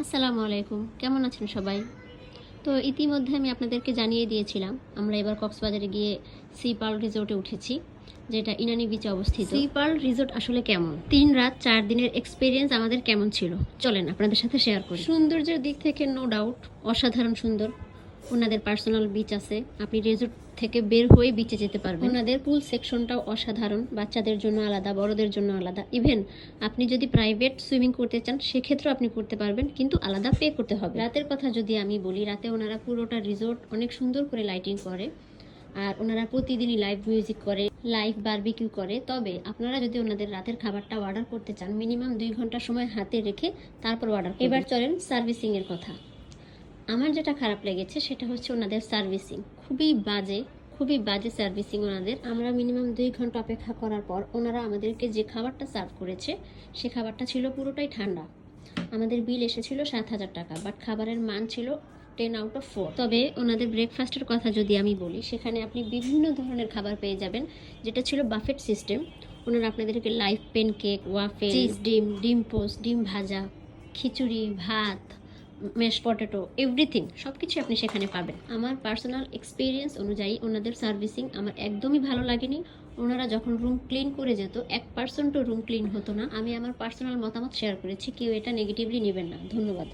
আসসালামু আলাইকুম। কেমন আছেন সবাই? তো ইতিমধ্যে আমি আপনাদেরকে জানিয়ে দিয়েছিলাম আমরা এবার কক্সবাজারে গিয়ে সি পার্ল রিসোর্টে উঠেছি যেটা ইনানি বিচে অবস্থিত। সি পার্ল রিসোর্ট আসলে কেমন? তিন রাত চার দিনের এক্সপিরিয়েন্স আমাদের কেমন ছিল? চলেন আপনাদের সাথে শেয়ার করি। সৌন্দর্যের দিক থেকে নো ডাউট অসাধারণ সুন্দর। ওনাদের পার্সোনাল বিচ আছে। আপনি রিসোর্ট থেকে বের হয়ে বিচে যেতে পারবেন। ওনাদের পুল সেকশনটাও অসাধারণ। বাচ্চাদের জন্য আলাদা, বড়দের জন্য আলাদা। ইভেন আপনি যদি প্রাইভেট সুইমিং করতে চান, সেক্ষেত্রেও আপনি করতে পারবেন, কিন্তু আলাদা পে করতে হবে। রাতের কথা যদি আমি বলি, রাতে ওনারা পুরোটা রিসোর্ট অনেক সুন্দর করে লাইটিং করে, আর ওনারা প্রতিদিনই লাইভ মিউজিক করে লাইভ বারবিকিউ করে। তবে আপনারা যদি ওনাদের রাতের খাবারটা অর্ডার করতে চান মিনিমাম দুই ঘণ্টা সময় হাতে রেখে তারপর অর্ডার এবার চলেন সার্ভিসিংয়ের কথা। আমার যেটা খারাপ লেগেছে সেটা হচ্ছে ওনাদের সার্ভিসিং। খুবই বাজে খুবই বাজে সার্ভিসিং ওনাদের। আমরা মিনিমাম দুই ঘণ্টা অপেক্ষা করার পর ওনারা আমাদেরকে যে খাবারটা সার্ভ করেছে সে খাবারটা ছিল পুরোটাই ঠান্ডা। আমাদের বিল এসেছিল সাত হাজার টাকা বাট খাবারের মান ছিল টেন আউট অফ ফোর তবে ওনাদের ব্রেকফাস্টের কথা যদি আমি বলি সেখানে আপনি বিভিন্ন ধরনের খাবার পেয়ে যাবেন যেটা ছিল বাফেট সিস্টেম ওনারা আপনাদেরকে লাইভ পেন কেক ওয়াফেল ডিম ডিম পোস্ট ডিম ভাজা খিচুড়ি ভাত মেশ পটেটো এভরিথিং সব কিছু আপনি সেখানে পাবেন। আমার পার্সোনাল এক্সপিরিয়েন্স অনুযায়ী ওনাদের সার্ভিসিং আমার একদমই ভালো লাগেনি। ওনারা যখন রুম ক্লিন করে যেত, এক পার্সেন্টও রুম ক্লিন হতো না। আমি আমার পার্সোনাল মতামত শেয়ার করেছি, কেউ এটা নেগেটিভলি নেবেন না। ধন্যবাদ।